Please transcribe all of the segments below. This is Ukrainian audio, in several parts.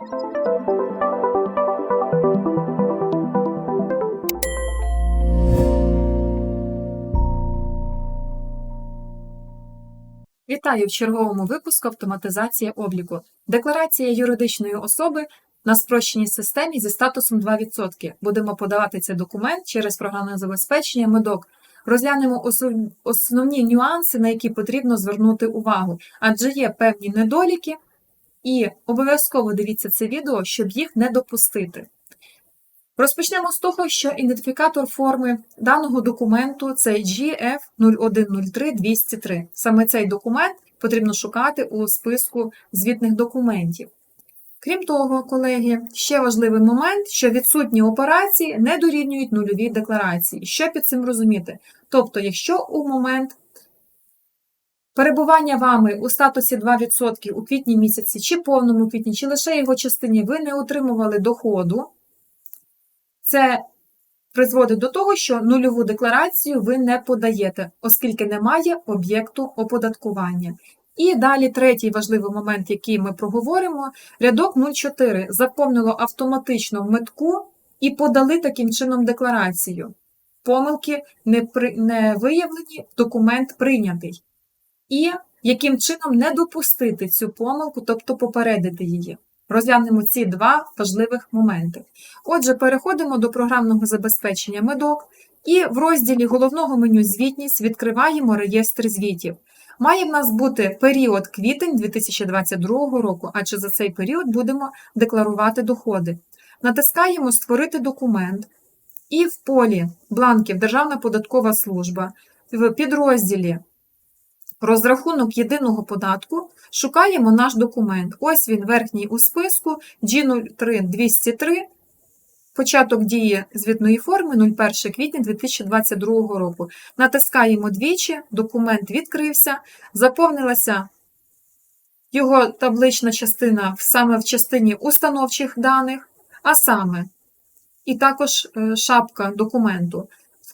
Вітаю в черговому випуску автоматизація обліку. Декларація юридичної особи на спрощеній системі зі статусом 2%. Будемо подавати цей документ через програмне забезпечення медок. Розглянемо основні нюанси, на які потрібно звернути увагу, адже є певні недоліки, і обов'язково дивіться це відео, щоб їх не допустити. Розпочнемо з того, що ідентифікатор форми даного документу це GF0103203. Саме цей документ потрібно шукати у списку звітних документів. Крім того, колеги, ще важливий момент, що відсутні операції не дорівнюють нульовій декларації. Що під цим розуміти? Тобто, якщо у момент перебування вами у статусі 2% у квітні місяці, чи повному квітні, чи лише його частині ви не отримували доходу, це призводить до того, що нульову декларацію ви не подаєте, оскільки немає об'єкту оподаткування. І далі третій важливий момент, який ми проговоримо, рядок 04 заповнило автоматично в метку і подали таким чином декларацію. Помилки не, при... не виявлені, документ прийнятий. І яким чином не допустити цю помилку, тобто попередити її. Розглянемо ці два важливих моменти. Отже, переходимо до програмного забезпечення медок і в розділі головного меню Звітність відкриваємо реєстр звітів. Має в нас бути період квітень 2022 року, адже за цей період будемо декларувати доходи. Натискаємо Створити документ і в полі бланків Державна податкова служба в підрозділі Розрахунок єдиного податку шукаємо наш документ. Ось він верхній у списку G03203, початок дії звітної форми 01 квітня 2022 року. Натискаємо двічі, документ відкрився, заповнилася його таблична частина саме в частині установчих даних, а саме, і також е, шапка документу.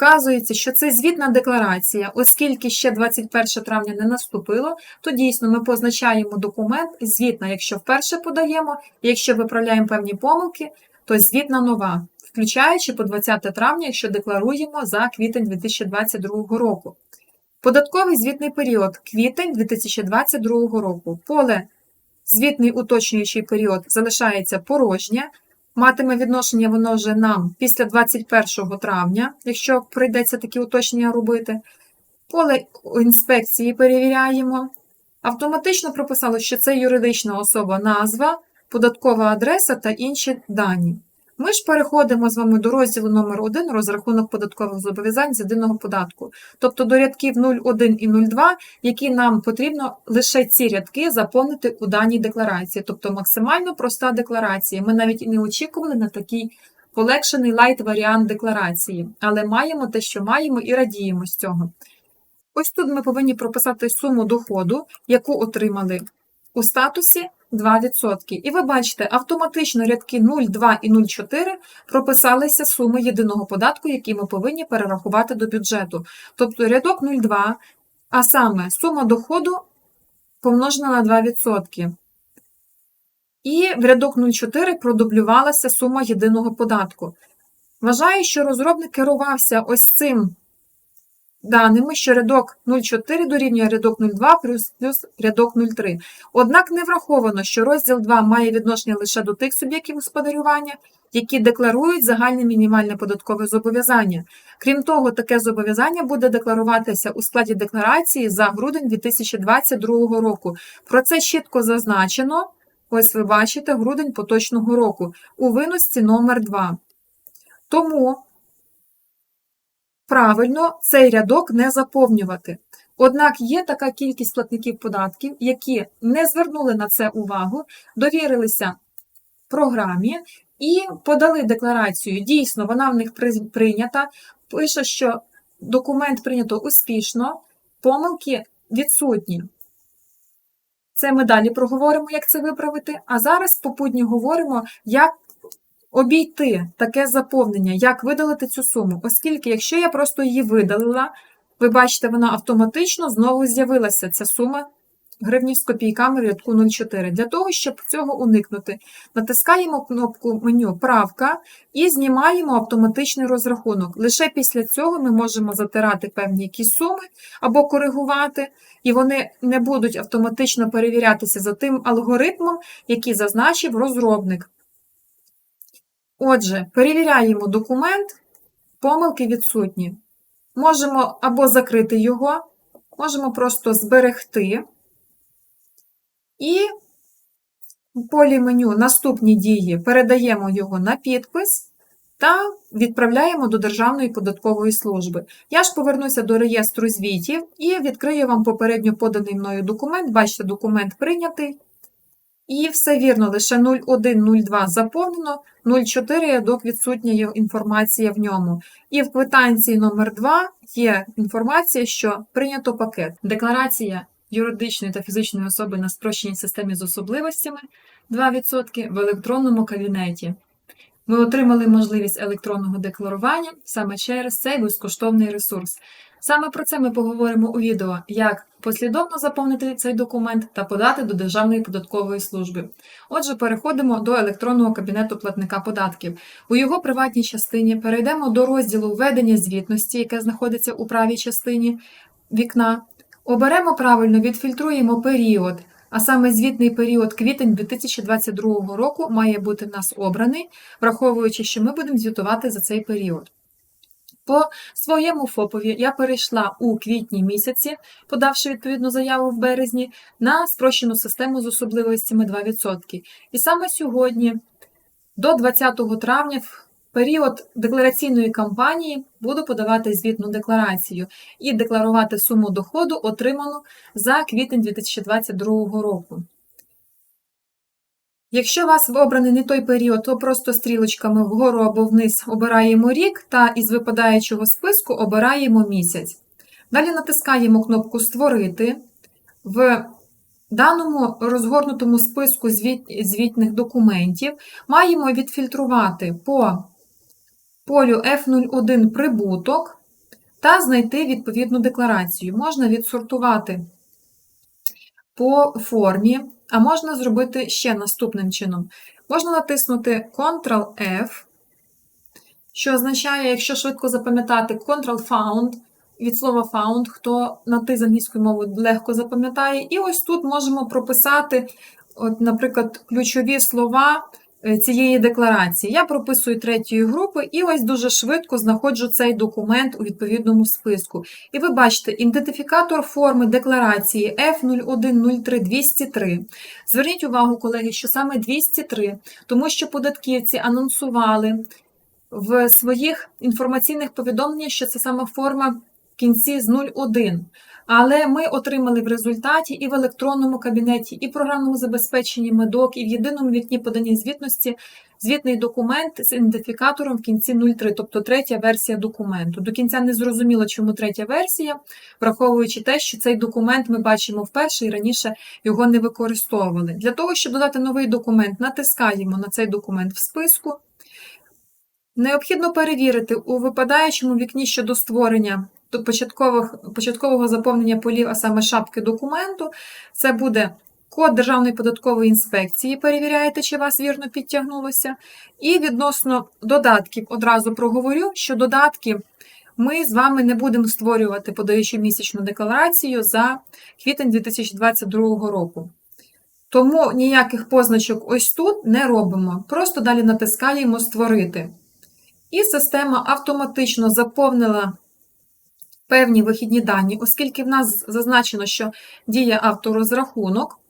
Вказується, що це звітна декларація, оскільки ще 21 травня не наступило, то дійсно ми позначаємо документ звітна, якщо вперше подаємо, якщо виправляємо певні помилки, то звітна нова, включаючи по 20 травня, якщо декларуємо за квітень 2022 року. Податковий звітний період квітень 2022 року. Поле звітний уточнюючий період залишається порожнє. Матиме відношення воно вже нам після 21 травня, якщо прийдеться такі уточнення робити. Поле інспекції перевіряємо. Автоматично прописало, що це юридична особа, назва, податкова адреса та інші дані. Ми ж переходимо з вами до розділу номер 1 розрахунок податкових зобов'язань з єдиного податку, тобто до рядків 01 і 02, які нам потрібно лише ці рядки заповнити у даній декларації, тобто максимально проста декларація. Ми навіть і не очікували на такий полегшений лайт-варіант декларації, але маємо те, що маємо, і радіємо з цього. Ось тут ми повинні прописати суму доходу, яку отримали у статусі 2%. І ви бачите, автоматично рядки 0, 2 і 0,4 прописалися суми єдиного податку, які ми повинні перерахувати до бюджету. Тобто рядок 0,2, а саме сума доходу помножена на 2%. І в рядок 0,4 продублювалася сума єдиного податку. Вважаю, що розробник керувався ось цим даними, що рядок 0,4 дорівнює рядок 0,2 плюс, плюс рядок 0,3. Однак не враховано, що розділ 2 має відношення лише до тих суб'єктів господарювання, які декларують загальне мінімальне податкове зобов'язання. Крім того, таке зобов'язання буде декларуватися у складі декларації за грудень 2022 року. Про це чітко зазначено. Ось ви бачите грудень поточного року у виносці номер 2. Тому правильно цей рядок не заповнювати. Однак є така кількість платників податків, які не звернули на це увагу, довірилися програмі і подали декларацію. Дійсно, вона в них прийнята. Пише, що документ прийнято успішно, помилки відсутні. Це ми далі проговоримо, як це виправити. А зараз попутні говоримо, як обійти таке заповнення, як видалити цю суму. Оскільки, якщо я просто її видалила, ви бачите, вона автоматично знову з'явилася ця сума гривні з копійками рядку 0,4. Для того, щоб цього уникнути, натискаємо кнопку меню Правка і знімаємо автоматичний розрахунок. Лише після цього ми можемо затирати певні якісь суми або коригувати, і вони не будуть автоматично перевірятися за тим алгоритмом, який зазначив розробник. Отже, перевіряємо документ, помилки відсутні. Можемо або закрити його, можемо просто зберегти. І в полі меню Наступні дії передаємо його на підпис та відправляємо до Державної податкової служби. Я ж повернуся до реєстру звітів і відкрию вам попередньо поданий мною документ. Бачите, документ прийнятий. І все вірно, лише 0102 заповнено, 04 рядок відсутня інформація в ньому. І в квитанції номер 2 є інформація, що прийнято пакет. Декларація юридичної та фізичної особи на спрощеній системі з особливостями 2% в електронному кабінеті. Ми отримали можливість електронного декларування саме через цей безкоштовний ресурс. Саме про це ми поговоримо у відео, як послідовно заповнити цей документ та подати до Державної податкової служби. Отже, переходимо до електронного кабінету платника податків. У його приватній частині перейдемо до розділу введення звітності, яке знаходиться у правій частині вікна. Оберемо правильно, відфільтруємо період, а саме звітний період квітень 2022 року має бути в нас обраний, враховуючи, що ми будемо звітувати за цей період. По своєму ФОПові я перейшла у квітні місяці, подавши відповідну заяву в березні, на спрощену систему з особливостями 2%. І саме сьогодні, до 20 травня, в період деклараційної кампанії, буду подавати звітну декларацію і декларувати суму доходу, отриману за квітень 2022 року. Якщо вас обраний не той період, то просто стрілочками вгору або вниз обираємо рік та із випадаючого списку обираємо місяць. Далі натискаємо кнопку Створити. В даному розгорнутому списку звіт, звітних документів маємо відфільтрувати по полю F01 прибуток та знайти відповідну декларацію. Можна відсортувати по формі. А можна зробити ще наступним чином. Можна натиснути Ctrl-F, що означає, якщо швидко запам'ятати Ctrl-Found, від слова found, хто на ти з англійською мовою легко запам'ятає. І ось тут можемо прописати, от, наприклад, ключові слова цієї декларації. Я прописую третьої групи і ось дуже швидко знаходжу цей документ у відповідному списку. І ви бачите, ідентифікатор форми декларації F0103203. Зверніть увагу, колеги, що саме 203, тому що податківці анонсували в своїх інформаційних повідомленнях, що це саме форма в кінці з 01. Але ми отримали в результаті і в електронному кабінеті, і в програмному забезпеченні медок, і в єдиному вікні подання звітності звітний документ з ідентифікатором в кінці 03, тобто третя версія документу. До кінця не зрозуміло, чому третя версія, враховуючи те, що цей документ ми бачимо вперше і раніше його не використовували. Для того, щоб додати новий документ, натискаємо на цей документ в списку. Необхідно перевірити у випадаючому вікні щодо створення до початкових, початкового заповнення полів, а саме шапки документу, це буде код Державної податкової інспекції, перевіряєте, чи вас вірно підтягнулося. І відносно додатків одразу проговорю, що додатки ми з вами не будемо створювати, подаючи місячну декларацію за квітень 2022 року. Тому ніяких позначок ось тут не робимо. Просто далі натискаємо Створити. І система автоматично заповнила певні вихідні дані, оскільки в нас зазначено, що діє авторозрахунок,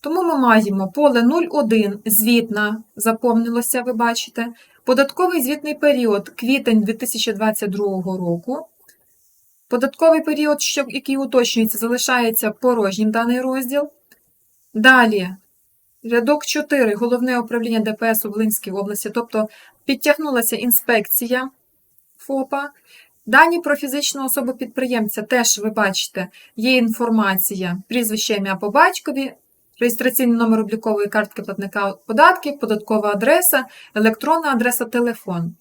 тому ми маємо поле 01 звітна, заповнилося, ви бачите, податковий звітний період квітень 2022 року. Податковий період, який уточнюється, залишається порожнім даний розділ. Далі, рядок 4, головне управління ДПС у Волинській області, тобто підтягнулася інспекція ФОПа. Дані про фізичну особу підприємця теж ви бачите, є інформація, прізвище ім'я по батькові, реєстраційний номер облікової картки платника податків, податкова адреса, електронна адреса, телефон.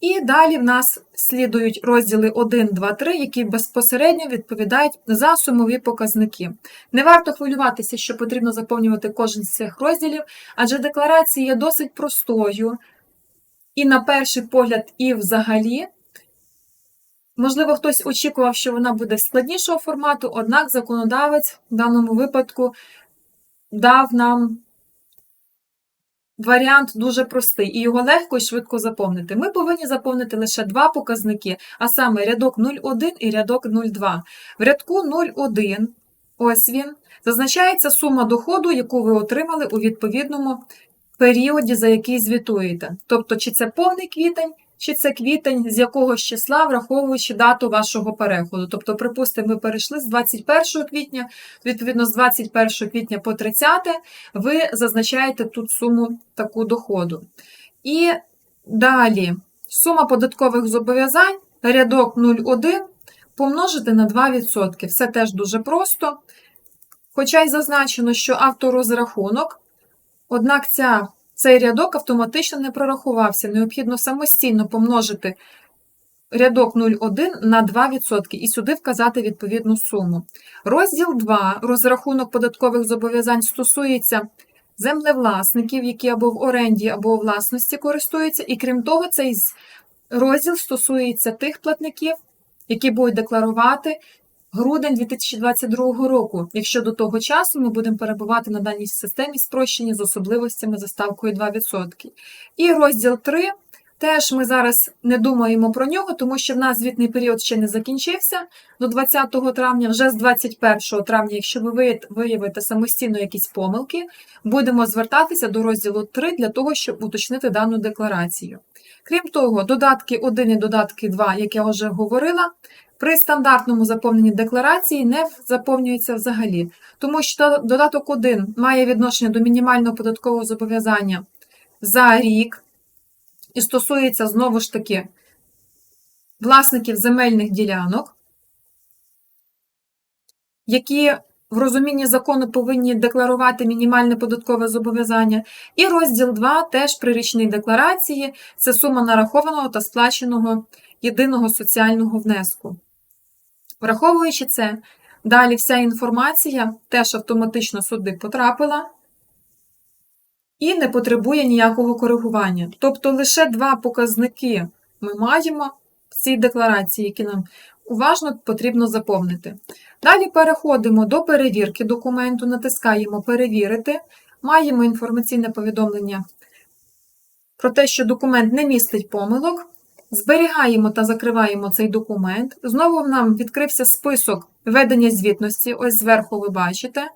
І далі в нас слідують розділи 1, 2, 3, які безпосередньо відповідають за сумові показники. Не варто хвилюватися, що потрібно заповнювати кожен з цих розділів, адже декларація є досить простою, і на перший погляд, і взагалі. Можливо, хтось очікував, що вона буде складнішого формату, однак законодавець в даному випадку дав нам варіант дуже простий, і його легко і швидко заповнити. Ми повинні заповнити лише два показники, а саме рядок 0,1 і рядок 0,2. В рядку 0,1, ось він, зазначається сума доходу, яку ви отримали у відповідному періоді, за який звітуєте. Тобто, чи це повний квітень, чи це квітень, з якогось числа, враховуючи дату вашого переходу. Тобто, припустимо, ви перейшли з 21 квітня, відповідно, з 21 квітня по 30 ви зазначаєте тут суму таку доходу. І далі сума податкових зобов'язань, рядок 0,1 помножити на 2%. Все теж дуже просто. Хоча й зазначено, що авторозрахунок, однак ця цей рядок автоматично не прорахувався. Необхідно самостійно помножити рядок 0,1 на 2% і сюди вказати відповідну суму. Розділ 2. Розрахунок податкових зобов'язань стосується землевласників, які або в оренді, або у власності користуються, і крім того, цей розділ стосується тих платників, які будуть декларувати грудень 2022 року, якщо до того часу ми будемо перебувати на даній системі спрощені з особливостями за ставкою 2%. І розділ 3. Теж ми зараз не думаємо про нього, тому що в нас звітний період ще не закінчився до 20 травня, вже з 21 травня, якщо ви виявите самостійно якісь помилки, будемо звертатися до розділу 3 для того, щоб уточнити дану декларацію. Крім того, додатки 1 і додатки 2, як я вже говорила, при стандартному заповненні декларації не заповнюється взагалі, тому що додаток 1 має відношення до мінімального податкового зобов'язання за рік і стосується знову ж таки власників земельних ділянок, які в розумінні закону повинні декларувати мінімальне податкове зобов'язання. І розділ 2 теж при річній декларації це сума нарахованого та сплаченого єдиного соціального внеску. Враховуючи це, далі вся інформація теж автоматично сюди потрапила і не потребує ніякого коригування. Тобто лише два показники ми маємо в цій декларації, які нам уважно потрібно заповнити. Далі переходимо до перевірки документу, натискаємо Перевірити, маємо інформаційне повідомлення про те, що документ не містить помилок. Зберігаємо та закриваємо цей документ. Знову нам відкрився список ведення звітності, ось зверху ви бачите.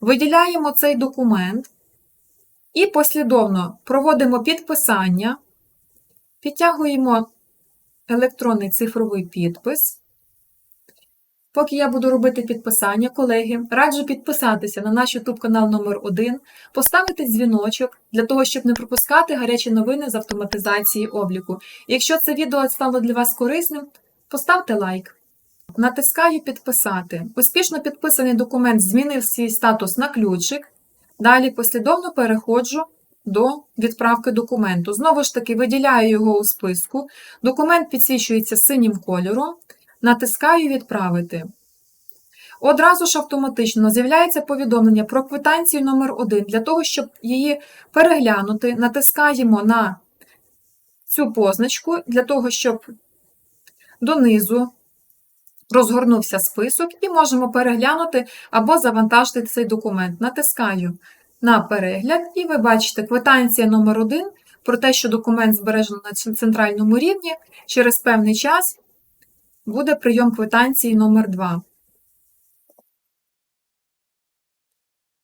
Виділяємо цей документ і послідовно проводимо підписання, підтягуємо електронний цифровий підпис. Поки я буду робити підписання, колеги, раджу підписатися на наш YouTube канал номер 1 поставити дзвіночок для того, щоб не пропускати гарячі новини з автоматизації обліку. Якщо це відео стало для вас корисним, поставте лайк. Натискаю Підписати. Успішно підписаний документ змінив свій статус на ключик. Далі послідовно переходжу до відправки документу. Знову ж таки, виділяю його у списку. Документ підсвічується синім кольором. Натискаю Відправити. Одразу ж автоматично з'являється повідомлення про квитанцію номер 1 Для того, щоб її переглянути, натискаємо на цю позначку, для того, щоб донизу розгорнувся список, і можемо переглянути або завантажити цей документ. Натискаю на перегляд, і ви бачите квитанція номер 1 про те, що документ збережено на центральному рівні через певний час буде прийом квитанції номер 2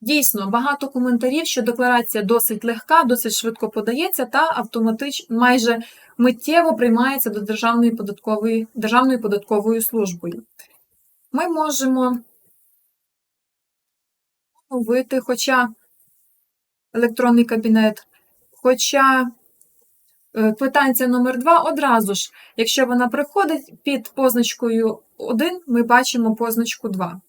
Дійсно, багато коментарів, що декларація досить легка, досить швидко подається та автоматично майже миттєво приймається до Державної податкової, Державною податковою службою. Ми можемо вийти, хоча електронний кабінет, хоча квитанція номер 2 одразу ж, якщо вона приходить під позначкою 1, ми бачимо позначку 2.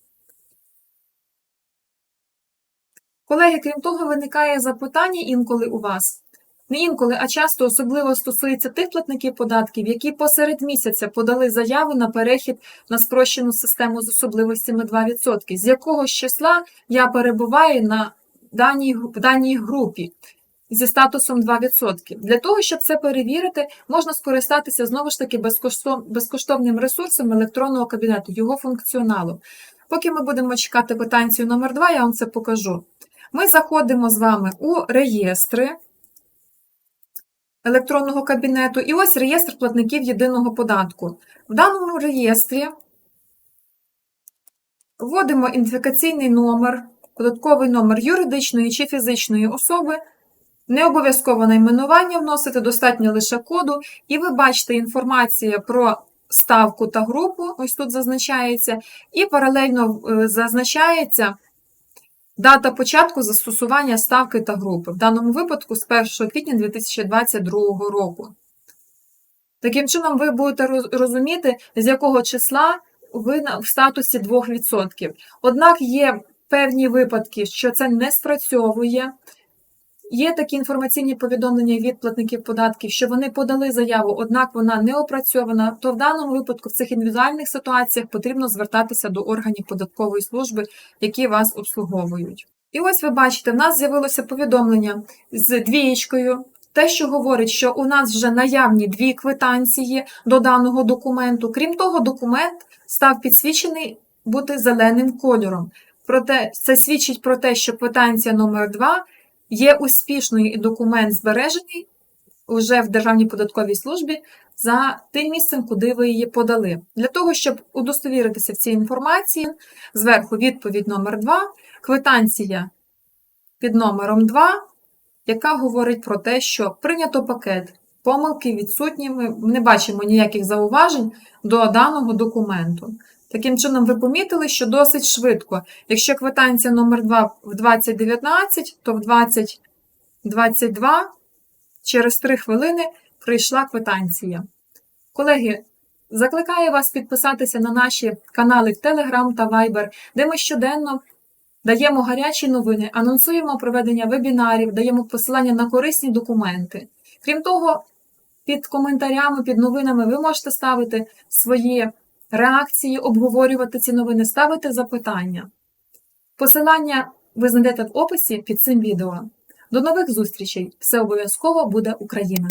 Колеги, крім того, виникає запитання інколи у вас. Не інколи, а часто особливо стосується тих платників податків, які посеред місяця подали заяву на перехід на спрощену систему з особливостями 2%, з якого числа я перебуваю на даній, даній групі зі статусом 2%. Для того, щоб це перевірити, можна скористатися знову ж таки безкоштовним ресурсом електронного кабінету, його функціоналу. Поки ми будемо чекати квитанцію номер 2, я вам це покажу. Ми заходимо з вами у реєстри електронного кабінету, і ось реєстр платників єдиного податку. В даному реєстрі вводимо ідентифікаційний номер, податковий номер юридичної чи фізичної особи, не обов'язково найменування вносити, достатньо лише коду, і ви бачите інформацію про ставку та групу, ось тут зазначається, і паралельно е, зазначається дата початку застосування ставки та групи, в даному випадку з 1 квітня 2022 року. Таким чином, ви будете розуміти, з якого числа ви в статусі 2%. Однак є певні випадки, що це не спрацьовує. Є такі інформаційні повідомлення від платників податків, що вони подали заяву, однак вона не опрацьована, то в даному випадку в цих індивідуальних ситуаціях потрібно звертатися до органів податкової служби, які вас обслуговують. І ось ви бачите, в нас з'явилося повідомлення з двієчкою, те, що говорить, що у нас вже наявні дві квитанції до даного документу. Крім того, документ став підсвічений бути зеленим кольором. Проте це свідчить про те, що квитанція номер 2 є успішною і документ збережений уже в Державній податковій службі за тим місцем, куди ви її подали. Для того, щоб удостовіритися в цій інформації, зверху відповідь номер 2, квитанція під номером 2, яка говорить про те, що прийнято пакет, помилки відсутні, ми не бачимо ніяких зауважень до даного документу. Таким чином, ви помітили, що досить швидко. Якщо квитанція номер 2 в 2019, то в 2022 через 3 хвилини прийшла квитанція. Колеги, закликаю вас підписатися на наші канали в Telegram та Viber, де ми щоденно даємо гарячі новини, анонсуємо проведення вебінарів, даємо посилання на корисні документи. Крім того, під коментарями, під новинами ви можете ставити свої реакції, обговорювати ці новини, ставити запитання. Посилання ви знайдете в описі під цим відео. До нових зустрічей! Все обов'язково буде Україна!